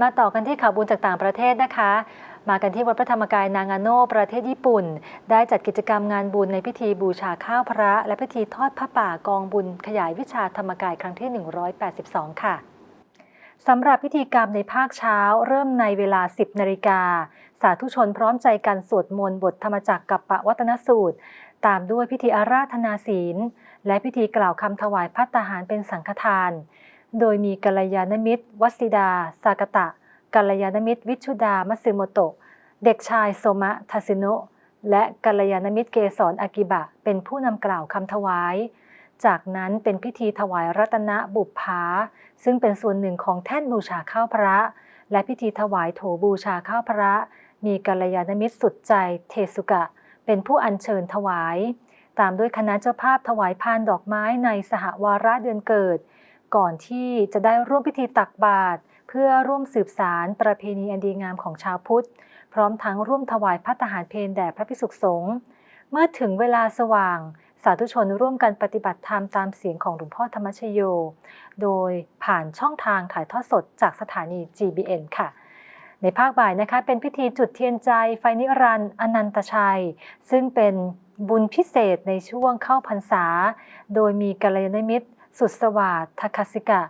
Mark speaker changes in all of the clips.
Speaker 1: มาต่อกันที่ข่าวบุญจากต่างประเทศนะคะ มากันที่วัดพระธรรมกายนางาโนประเทศญี่ปุ่น ได้จัดกิจกรรมงานบุญในพิธีบูชาข้าวพระ และพิธีทอดพระป่ากองบุญขยายวิชาธรรมกายครั้งที่ 182 ค่ะสำหรับพิธีกรรมในภาคเช้า เริ่มในเวลา 10นาฬิกาสาธุชนพร้อมใจกันสวดมนต์บทธรรมจักรกับปะวัตนสูตร ตามด้วยพิธีอาราธนาศีล และพิธีกล่าวคำถวายพัตตาหารเป็นสังฆทาน โดยมีกัลยาณมิตรวัสิดา สากตะกัลยาณมิตร วิชุดามัตสึโมโตะ เด็กชายโซมะทาซิโนะและกัลยาณมิตรเกสรอากิบะ เป็นผู้นำกล่าวคำถวาย จากนั้นเป็นพิธีถวายรัตนบุปผาซึ่งเป็นส่วนหนึ่งของแท่นบูชาข้าวพระ และพิธีถวายโถบูชาข้าวพระ มีกัลยาณมิตรสุดใจเทสุกะ เป็นผู้อัญเชิญถวาย ตามด้วยคณะเจ้าภาพถวายพานดอกไม้ในสหวาระเดือนเกิด ก่อนที่จะได้ร่วมพิธีตักบาตรเพื่อร่วมสืบสารประเพณีอันดีงามของชาวพุทธ พร้อมทั้งร่วมถวายพัตตาหารเพลแด่พระภิกษุสงฆ์เมื่อถึงเวลาสว่าง สาธุชนร่วมกันปฏิบัติธรรมตามเสียงของหลวงพ่อธรรมชโย โดยผ่านช่องทางถ่ายทอดสดจากสถานี GBN ค่ะในภาคบ่ายนะคะเป็นพิธีจุดเทียนใจไฟนิรันดร์อนันตชัย ซึ่งเป็นบุญพิเศษในช่วงเข้าพรรษา โดยมีกัลยาณมิตร สุดสวัสดิ์ทคาสิกะ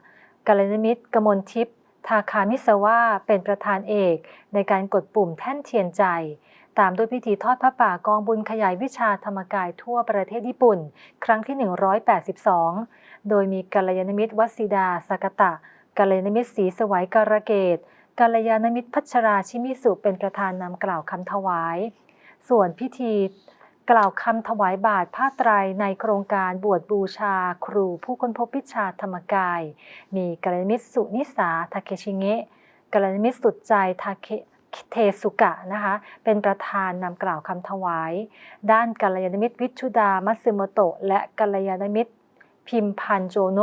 Speaker 1: กัลยาณมิตรกมลทิพย์ทาคามิสวาเป็นประธานเอกในการกดปุ่มแท่นเทียนใจ ตามด้วยพิธีทอดพระป่ากองบุญขยายวิชาธรรมกายทั่วประเทศญี่ปุ่น ครั้งที่ 182 โดยมีกัลยาณมิตรวัสิดาสากตะกัลยาณมิตรศรีสวัยการเกตกัลยาณมิตรพัชราชิมิสุเป็นประธานนำกล่าวคำถวาย ส่วนพิธี กล่าวคำถวายบาทผ้าไตรในโครงการบวชบูชาครูผู้ค้นพบวิชาธรรมกาย มีกัลยาณมิตรสุนิสาทาเคชิเงะกัลยาณมิตรสุดใจทาเคเทสุกะนะคะเป็นประธานนำกล่าวคำถวาย ด้านกัลยาณมิตรวิชุดามัตสึโมโตะและกัลยาณมิตรพิมพันโจโน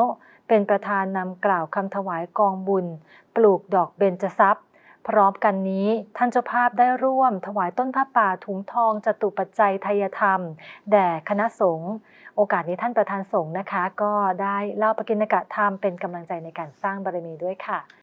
Speaker 1: เป็นประธานนำกล่าวคำถวายกองบุญ ปลูกดอกเบญจทรัพย์ พร้อมกันนี้ท่านเจ้าภาพได้ร่วม ถวายต้นผ้าป่าถุงทองจตุปัจจัยไทยธรรม แด่คณะสงฆ์โอกาสนี้ท่านประธานสงฆ์นะคะ ก็ได้เล่าปกิณกะธรรมเป็นกำลังใจในการสร้างบารมีด้วยค่ะ